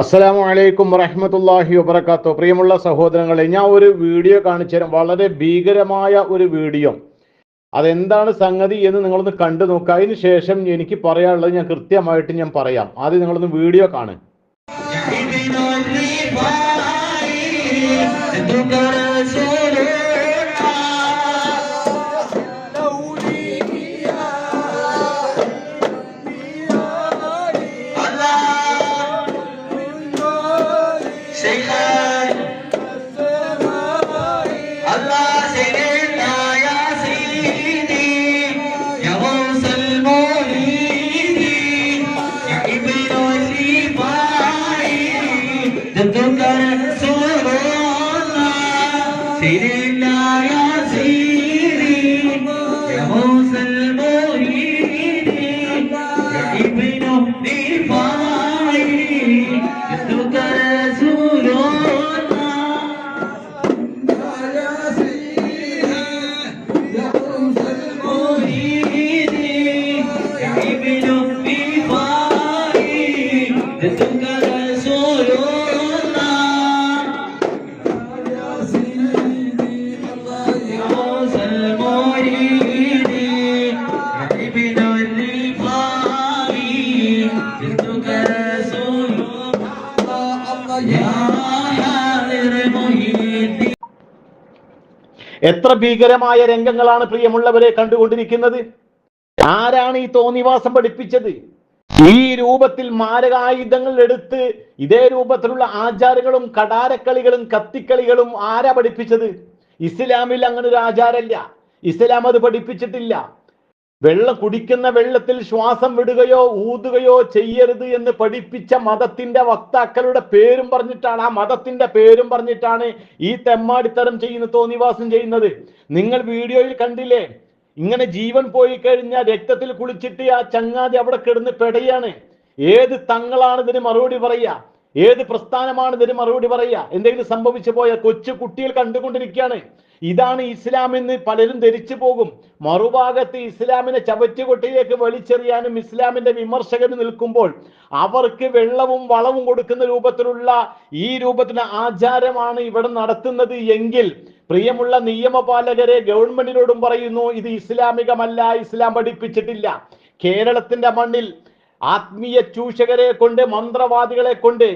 അസ്സലാമു അലൈക്കും വറഹമത്തല്ലാഹി വബർക്കാത്തു പ്രിയമുള്ള സഹോദരങ്ങളെ ഞാൻ ഒരു വീഡിയോ കാണിച്ചു തരാം. വളരെ ഭീകരമായ ഒരു വീഡിയോ. അതെന്താണ് സംഗതി എന്ന് നിങ്ങളൊന്ന് കണ്ടു നോക്കുക അതിന് ശേഷം എനിക്ക് പറയാനുള്ളത് ഞാൻ കൃത്യമായിട്ട് ഞാൻ പറയാം. ആദ്യം നിങ്ങളൊന്ന് വീഡിയോ കാണും. Seyir എത്ര ഭീകരമായ രംഗങ്ങളാണ് പ്രിയമുള്ളവരെ കണ്ടുകൊണ്ടിരിക്കുന്നത്? ആരാണ് ഈ തോന്നിവാസം പഠിപ്പിച്ചത്? ഈ രൂപത്തിൽ മാരകായുധങ്ങൾ എടുത്ത് ഇതേ രൂപത്തിലുള്ള ആചാരങ്ങളും കടാരക്കളികളും കത്തിക്കളികളും ആരാ പഠിപ്പിച്ചത്? ഇസ്ലാമിൽ അങ്ങനെ ഒരു ആചാരമില്ല. ഇസ്ലാം അത് പഠിപ്പിച്ചിട്ടില്ല. വെള്ളം കുടിക്കുന്ന വെള്ളത്തിൽ ശ്വാസം വിടുകയോ ഊതുകയോ ചെയ്യരുത് എന്ന് പഠിപ്പിച്ച മതത്തിന്റെ വക്താക്കളുടെ പേരും പറഞ്ഞിട്ടാണ് ആ മതത്തിന്റെ പേരും പറഞ്ഞിട്ടാണ് ഈ തെമ്മാടിത്തരം ചെയ്യുന്ന തോന്നിവാസം ചെയ്യുന്നത്. നിങ്ങൾ വീഡിയോയിൽ കണ്ടില്ലേ? ഇങ്ങനെ ജീവൻ പോയി കഴിഞ്ഞാൽ രക്തത്തിൽ കുളിച്ചിട്ട് ആ ചങ്ങാതി അവിടെ കിടന്ന് പെടയാണ്. ഏത് തങ്ങളാണ് ഇതിന് മറുപടി പറയുക? ഏത് പ്രസ്ഥാനമാണ് ഇതിന് മറുപടി പറയുക? എന്തെങ്കിലും സംഭവിച്ചു പോയ കൊച്ചു കുട്ടികൾ കണ്ടുകൊണ്ടിരിക്കുകയാണ്. ഇതാണ് ഇസ്ലാം എന്ന് പലരും ധരിച്ചു പോകും. മറുഭാഗത്ത് ഇസ്ലാമിനെ ചവറ്റുകൊട്ടിലേക്ക് വലിച്ചെറിയാനും ഇസ്ലാമിന്റെ വിമർശകർ നിൽക്കുമ്പോൾ അവർക്ക് വെള്ളവും വളവും കൊടുക്കുന്ന രൂപത്തിലുള്ള ഈ രൂപത്തിലുള്ള ആചാരമാണ് ഇവിടെ നടത്തുന്നത് എങ്കിൽ പ്രിയമുള്ള നിയമപാലകരെ ഗവൺമെന്റിനോടും പറയുന്നു ഇത് ഇസ്ലാമികമല്ല ഇസ്ലാം പഠിപ്പിച്ചിട്ടില്ല. കേരളത്തിന്റെ മണ്ണിൽ ആത്മീയ ചൂഷകരെ കൊണ്ട് മന്ത്രവാദികളെ കൊണ്ട്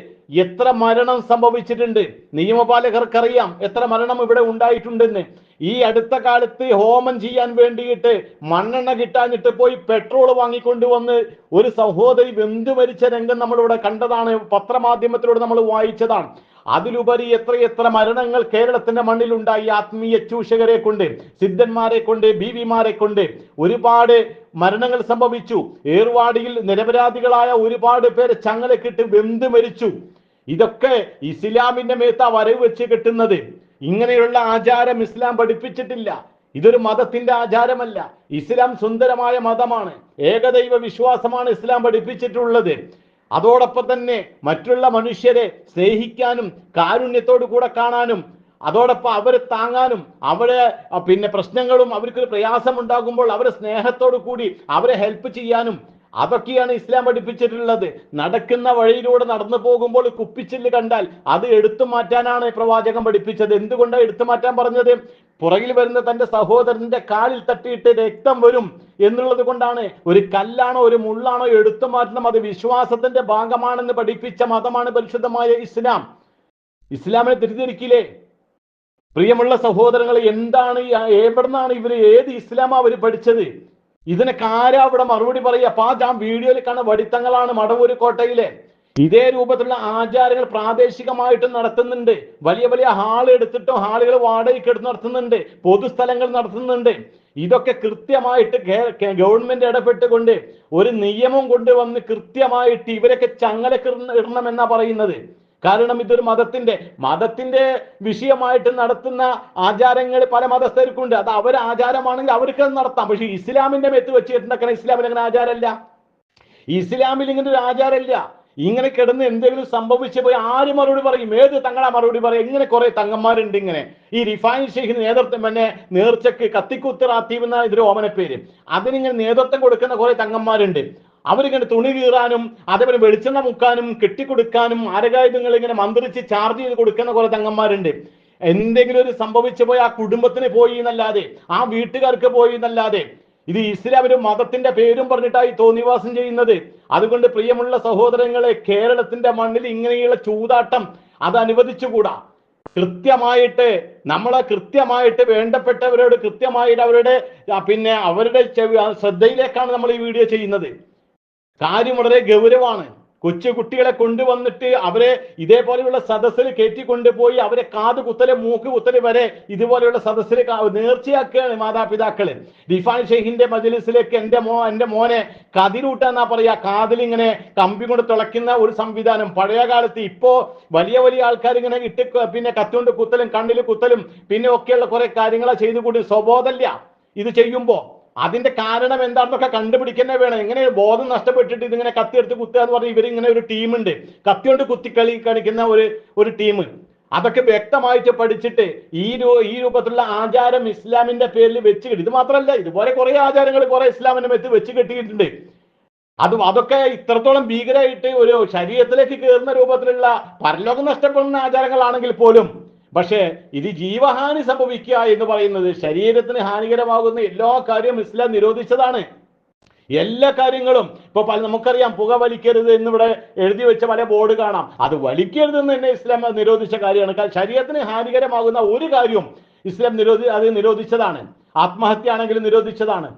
എത്ര മരണം സംഭവിച്ചിട്ടുണ്ട്. നിയമപാലകർക്കറിയാം എത്ര മരണം ഇവിടെ ഉണ്ടായിട്ടുണ്ടെന്ന്. ഈ അടുത്ത കാലത്ത് ഹോമം ചെയ്യാൻ വേണ്ടിയിട്ട് മണ്ണെണ്ണ കിട്ടാഞ്ഞിട്ട് പോയി പെട്രോൾ വാങ്ങിക്കൊണ്ട് വന്ന് ഒരു സഹോദരി വെന്തു മരിച്ച രംഗം നമ്മളിവിടെ കണ്ടതാണ്. പത്രമാധ്യമത്തിലൂടെ നമ്മൾ വായിച്ചതാണ്. അതിലുപരി എത്രയെത്ര മരണങ്ങൾ കേരളത്തിന്റെ മണ്ണിലുണ്ടായി ആത്മീയ ചൂഷകരെ കൊണ്ട് സിദ്ധന്മാരെ കൊണ്ട് ബീവിമാരെ കൊണ്ട് ഒരുപാട് മരണങ്ങൾ സംഭവിച്ചു. ഏർവാടിയിൽ നിരപരാധികളായ ഒരുപാട് പേര് ചങ്ങലക്കിട്ട് വെന്ത് മരിച്ചു. ഇതൊക്കെ ഇസ്ലാമിന്റെ മേത്ത വരവ് വെച്ച് കിട്ടുന്നത്. ഇങ്ങനെയുള്ള ആചാരം ഇസ്ലാം പഠിപ്പിച്ചിട്ടില്ല. ഇതൊരു മതത്തിന്റെ ആചാരമല്ല. ഇസ്ലാം സുന്ദരമായ മതമാണ്. ഏകദൈവ വിശ്വാസമാണ് ഇസ്ലാം പഠിപ്പിച്ചിട്ടുള്ളത്. അതോടൊപ്പം തന്നെ മറ്റുള്ള മനുഷ്യരെ സ്നേഹിക്കാനും കാരുണ്യത്തോടു കൂടെ കാണാനും അതോടൊപ്പം അവരെ താങ്ങാനും അവരെ പിന്നെ പ്രശ്നങ്ങളും അവർക്കൊരു പ്രയാസം ഉണ്ടാകുമ്പോൾ അവരെ സ്നേഹത്തോടു കൂടി അവരെ ഹെൽപ്പ് ചെയ്യാനും അതൊക്കെയാണ് ഇസ്ലാം പഠിപ്പിച്ചിട്ടുള്ളത്. നടക്കുന്ന വഴിയിലൂടെ നടന്നു പോകുമ്പോൾ കുപ്പിച്ചില്ല് കണ്ടാൽ അത് എടുത്തു മാറ്റാനാണ് പ്രവാചകൻ പഠിപ്പിച്ചത്. എന്തുകൊണ്ടാണ് എടുത്തു മാറ്റാൻ പറഞ്ഞത്? പുറകിൽ വരുന്ന തന്റെ സഹോദരന്റെ കാലിൽ തട്ടിയിട്ട് രക്തം വരും എന്നുള്ളത് കൊണ്ടാണ്. ഒരു കല്ലാണോ ഒരു മുള്ളാണോ എടുത്തു മാറ്റണം അത് വിശ്വാസത്തിന്റെ ഭാഗമാണെന്ന് പഠിപ്പിച്ച മതമാണ് പരിശുദ്ധമായ ഇസ്ലാം. ഇസ്ലാമിനെ തിരിച്ചിരിക്കില്ലേ പ്രിയമുള്ള സഹോദരങ്ങൾ എന്താണ് എവിടുന്നാണ് ഇവർ ഏത് ഇസ്ലാമാ അവർ പഠിച്ചത്? ഇതിനൊക്കെ ആരാ അവിടെ മറുപടി പറയുക? അപ്പൊ ആ വീഡിയോയിൽ കാണുന്ന വടിത്തങ്ങളാണ് മടവൂര് കോട്ടയിലെ. ഇതേ രൂപത്തിലുള്ള ആചാരങ്ങൾ പ്രാദേശികമായിട്ട് നടത്തുന്നുണ്ട്. വലിയ വലിയ ഹാൾ എടുത്തിട്ടും ഹാളുകൾ വാടകയ്ക്ക് എടുത്ത് നടത്തുന്നുണ്ട്. പൊതുസ്ഥലങ്ങൾ നടത്തുന്നുണ്ട്. ഇതൊക്കെ കൃത്യമായിട്ട് ഗവൺമെന്റ് ഇടപെട്ടുകൊണ്ട് ഒരു നിയമം കൊണ്ടുവന്ന് കൃത്യമായിട്ട് ഇവരൊക്കെ ചങ്ങലക്ക് ഇടണം എന്നാ പറയുന്നത്. കാരണം ഇതൊരു മതത്തിന്റെ മതത്തിന്റെ വിഷയമായിട്ട് നടത്തുന്ന ആചാരങ്ങൾ പല മതസ്ഥർക്കുണ്ട്. അത് അവർ ആചാരമാണെങ്കിൽ അവർക്ക് അത് നടത്താം. പക്ഷെ ഇസ്ലാമിന്റെ മേത്ത് വെച്ചിട്ടുണ്ടെങ്കിൽ ഇസ്ലാമിൽ അങ്ങനെ ആചാരമല്ല. ഇസ്ലാമിൽ ഇങ്ങനെ ഒരു ആചാരമില്ല. ഇങ്ങനെ കിടന്ന് എന്തെങ്കിലും സംഭവിച്ചു പോയി ആര് മറുപടി പറയും? ഏത് തങ്ങളാ മറുപടി പറയും? ഇങ്ങനെ കുറെ തങ്ങന്മാരുണ്ട് ഇങ്ങനെ. ഈ റിഫൈൻ ഷെയ്ഖിന് നേതൃത്വം തന്നെ നേർച്ചക്ക് കത്തിക്കുത്ത് റാത്തീവ് എന്ന ഇതൊരു ഓമന പേര് അതിനിങ്ങനെ നേതൃത്വം കൊടുക്കുന്ന കുറെ തങ്ങന്മാരുണ്ട്. അവരിങ്ങനെ തുണി കീറാനും അതേപോലെ വെളിച്ചെണ്ണ മുക്കാനും കെട്ടിക്കൊടുക്കാനും ആരകായുധങ്ങൾ ഇങ്ങനെ മന്ത്രിച്ച് ചാർജ് ചെയ്ത് കൊടുക്കുന്ന കുറെ തങ്ങന്മാരുണ്ട്. എന്തെങ്കിലും ഒരു സംഭവിച്ചു പോയി ആ കുടുംബത്തിന് പോയി എന്നല്ലാതെ ആ വീട്ടുകാർക്ക് പോയി എന്നല്ലാതെ ഇത് ഇസ്ലാം ഒരു മതത്തിന്റെ പേരും പറഞ്ഞിട്ടായി തോന്നിവാസം ചെയ്യുന്നത്. അതുകൊണ്ട് പ്രിയമുള്ള സഹോദരങ്ങളെ കേരളത്തിന്റെ മണ്ണിൽ ഇങ്ങനെയുള്ള ചൂതാട്ടം അത് അനുവദിച്ചുകൂടാ. കൃത്യമായിട്ട് നമ്മളെ കൃത്യമായിട്ട് വേണ്ടപ്പെട്ടവരോട് കൃത്യമായിട്ട് അവരുടെ പിന്നെ അവരുടെ ശ്രദ്ധയിലേക്കാണ് നമ്മൾ ഈ വീഡിയോ ചെയ്യുന്നത്. കാര്യം വളരെ ഗൗരവമാണ്. കൊച്ചു കുട്ടികളെ കൊണ്ടുവന്നിട്ട് അവരെ ഇതേപോലെയുള്ള സദസ്സിൽ കയറ്റി കൊണ്ടുപോയി അവരെ കാത് കുത്തൽ മൂക്ക് കുത്തൽ വരെ ഇതുപോലെയുള്ള സദസ്സിൽ നേർച്ചയാക്കുകയാണ് മാതാപിതാക്കൾ. റിഫാൻ ഷെയ്ഖിന്റെ മജലിസിലേക്ക് എന്റെ മോ എന്റെ മോനെ കതിരൂട്ടെന്നാ പറയാ. കാതിൽ ഇങ്ങനെ കമ്പി കൊണ്ട് തുളയ്ക്കുന്ന ഒരു സംവിധാനം. പഴയ കാലത്ത് ഇപ്പോ വലിയ വലിയ ആൾക്കാർ ഇങ്ങനെ ഇട്ട് പിന്നെ കത്തുകൊണ്ട് കുത്തലും കണ്ണിൽ കുത്തലും പിന്നെ ഒക്കെയുള്ള കുറെ കാര്യങ്ങളാ ചെയ്തു കൂടി സ്വബോധല്ല ഇത് ചെയ്യുമ്പോ അതിന്റെ കാരണം എന്താണെന്നൊക്കെ കണ്ടുപിടിക്കുന്നേ വേണം. എങ്ങനെ ബോധം നഷ്ടപ്പെട്ടിട്ട് ഇതിങ്ങനെ കത്തിയെടുത്ത് കുത്തുക എന്ന് പറഞ്ഞാൽ ഇവരിങ്ങനെ ഒരു ടീം ടീമുണ്ട് കത്തിയോണ്ട് കുത്തിക്കളി കളിക്കുന്ന ഒരു ഒരു ടീം അതൊക്കെ വ്യക്തമായിട്ട് പഠിച്ചിട്ട് ഈ രൂ ഈ രൂപത്തിലുള്ള ആചാരം ഇസ്ലാമിന്റെ പേരിൽ വെച്ച് കിട്ടി ഇത് മാത്രമല്ല ഇതുപോലെ കുറെ ആചാരങ്ങൾ കുറെ ഇസ്ലാമിന്റെ മേത്ത് വെച്ച് കെട്ടിയിട്ടുണ്ട്. അത് അതൊക്കെ ഇത്രത്തോളം ഭീകരമായിട്ട് ഒരു ശരീരത്തിലേക്ക് കയറുന്ന രൂപത്തിലുള്ള പരലോകം നഷ്ടപ്പെടുന്ന ആചാരങ്ങളാണെങ്കിൽ പോലും പക്ഷേ ഇത് ജീവഹാനി സംഭവിക്കുക എന്ന് പറയുന്നത് ശരീരത്തിന് ഹാനികരമാകുന്ന എല്ലാ കാര്യവും ഇസ്ലാം നിരോധിച്ചതാണ്. എല്ലാ കാര്യങ്ങളും ഇപ്പൊ പല നമുക്കറിയാം പുക വലിക്കരുത് എന്നിവിടെ എഴുതി വെച്ച പല ബോർഡ് കാണാം. അത് വലിക്കരുത് എന്ന് തന്നെ ഇസ്ലാം നിരോധിച്ച കാര്യമാണ്. ശരീരത്തിന് ഹാനികരമാകുന്ന ഒരു കാര്യവും ഇസ്ലാം നിരോധി അത് നിരോധിച്ചതാണ്. ആത്മഹത്യ ആണെങ്കിലും നിരോധിച്ചതാണ്.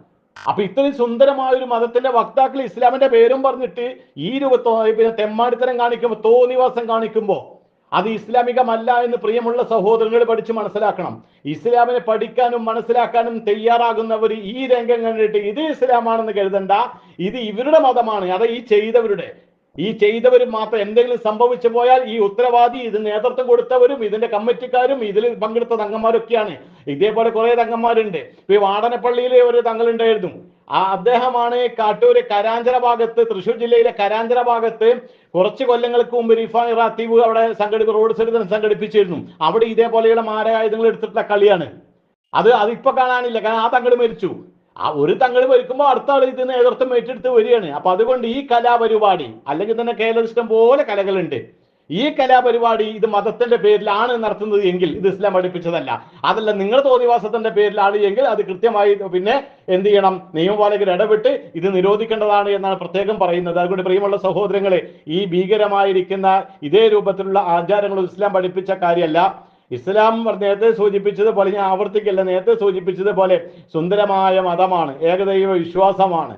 അപ്പൊ ഇത്രയും സുന്ദരമായ ഒരു മതത്തിന്റെ വക്താക്കൾ ഇസ്ലാമിന്റെ പേരും പറഞ്ഞിട്ട് ഈ രൂപത്തോ പിന്നെ തെമ്മാടിത്തരം കാണിക്കുമ്പോൾ തോന്നിവാസം കാണിക്കുമ്പോൾ അത് ഇസ്ലാമികമല്ല എന്ന് പ്രിയമുള്ള സഹോദരങ്ങൾ പഠിച്ച് മനസ്സിലാക്കണം. ഇസ്ലാമിനെ പഠിക്കാനും മനസ്സിലാക്കാനും തയ്യാറാകുന്നവർ ഈ രംഗം കണ്ടിട്ട് ഇത് ഇസ്ലാമാണെന്ന് കരുതണ്ട. ഇത് ഇവരുടെ മതമാണ്. അത് ഈ ചെയ്തവരുടെ. ഈ ചെയ്തവർ മാത്രം എന്തെങ്കിലും സംഭവിച്ചു പോയാൽ ഈ ഉത്തരവാദി ഇത് നേതൃത്വം കൊടുത്തവരും ഇതിന്റെ കമ്മിറ്റിക്കാരും ഇതിൽ പങ്കെടുത്ത തങ്ങന്മാരൊക്കെയാണ്. ഇതേപോലെ കുറെ തങ്ങന്മാരുണ്ട്. ഈ വാടനപ്പള്ളിയിലെ ഒരു തങ്ങളുണ്ടായിരുന്നു. ആ അദ്ദേഹമാണ് കാട്ടൂര് കരാഞ്ചര ഭാഗത്ത് തൃശ്ശൂർ ജില്ലയിലെ കരാഞ്ചര ഭാഗത്ത് കുറച്ച് കൊല്ലങ്ങൾക്ക് മുമ്പ് റിഫാൻ റാത്തീവ് അവിടെ സംഘടിപ്പി റോഡ് സൈഡിൽ സംഘടിപ്പിച്ചിരുന്നു. അവിടെ ഇതേപോലെയുള്ള മാരകായുധങ്ങൾ എടുത്തിട്ടുള്ള കളിയാണ്. അത് അതിപ്പോ കാണാനില്ല. കാരണം ആ തങ്ങൾ മരിച്ചു. ആ ഒരു തങ്ങൾ മരിക്കുമ്പോൾ അടുത്ത ആൾ ഇത് നേതൃത്വം ഏറ്റെടുത്ത് വരികയാണ്. അപ്പൊ അതുകൊണ്ട് ഈ കലാപരിപാടി അല്ലെങ്കിൽ തന്നെ കേരളം ഇഷ്ടം പോലെ കലകളുണ്ട്. ഈ കലാപരിപാടി ഇത് മതത്തിന്റെ പേരിലാണ് നടത്തുന്നത് എങ്കിൽ ഇത് ഇസ്ലാം പഠിപ്പിച്ചതല്ല. അതല്ല നിങ്ങൾ തോതിവാസത്തിന്റെ പേരിലാണ് എങ്കിൽ അത് കൃത്യമായി പിന്നെ എന്ത് ചെയ്യണം? നിയമപാലകർ ഇടപെട്ട് ഇത് നിരോധിക്കേണ്ടതാണ് എന്നാണ് പ്രത്യേകം പറയുന്നത്. അതുകൊണ്ട് പ്രിയമുള്ള സഹോദരങ്ങളെ ഈ ഭീകരമായിരിക്കുന്ന ഇതേ രൂപത്തിലുള്ള ആചാരങ്ങൾ ഇസ്ലാം പഠിപ്പിച്ച കാര്യമല്ല. ഇസ്ലാം നേരത്തെ സൂചിപ്പിച്ചതുപോലെ ഞാൻ ആവർത്തിക്കല്ല നേരത്തെ സൂചിപ്പിച്ചതുപോലെ സുന്ദരമായ മതമാണ് ഏകദൈവ വിശ്വാസമാണ്.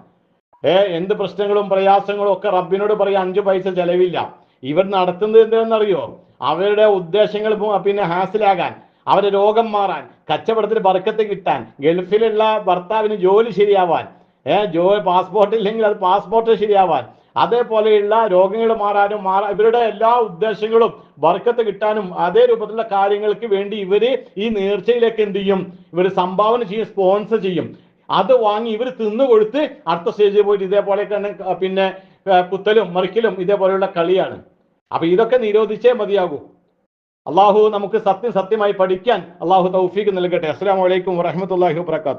ഏ എന്ത് പ്രശ്നങ്ങളും പ്രയാസങ്ങളും ഒക്കെ റബ്ബിനോട് പറയാൻ അഞ്ചു പൈസ ചെലവില്ല. ഇവർ നടത്തുന്നത് എന്താണെന്നറിയോ? അവരുടെ ഉദ്ദേശങ്ങൾ പിന്നെ ഹാസിലാകാൻ അവരുടെ രോഗം മാറാൻ കച്ചവടത്തിൽ ബർക്കത്ത് കിട്ടാൻ ഗൾഫിലുള്ള ഭർത്താവിന് ജോലി ശരിയാവാൻ ഏഹ് ജോ പാസ്പോർട്ട് ഇല്ലെങ്കിൽ അത് പാസ്പോർട്ട് ശരിയാവാൻ അതേപോലെയുള്ള രോഗങ്ങൾ മാറാനും മാറാ ഇവരുടെ എല്ലാ ഉദ്ദേശങ്ങളും വർക്കത്ത് കിട്ടാനും അതേ രൂപത്തിലുള്ള കാര്യങ്ങൾക്ക് വേണ്ടി ഇവർ ഈ നേർച്ചയിലേക്ക് എന്ത് ചെയ്യും? ഇവർ സംഭാവന ചെയ്യും സ്പോൺസർ ചെയ്യും. അത് വാങ്ങി ഇവർ തിന്നു കൊടുത്ത് അടുത്ത സ്റ്റേജിൽ പോയിട്ട് ഇതേപോലെ തന്നെ പിന്നെ കുത്തലും മറിക്കലും ഇതേപോലെയുള്ള കളിയാണ്. അപ്പൊ ഇതൊക്കെ നിരോധിച്ചേ മതിയാകൂ. അള്ളാഹു നമുക്ക് സത്യം സത്യമായി പഠിക്കാൻ അള്ളാഹു തൗഫീഖ് നൽകട്ടെ. അസ്സാം വലൈക്കും വറഹമത്തല്ലാഹി വാത്തു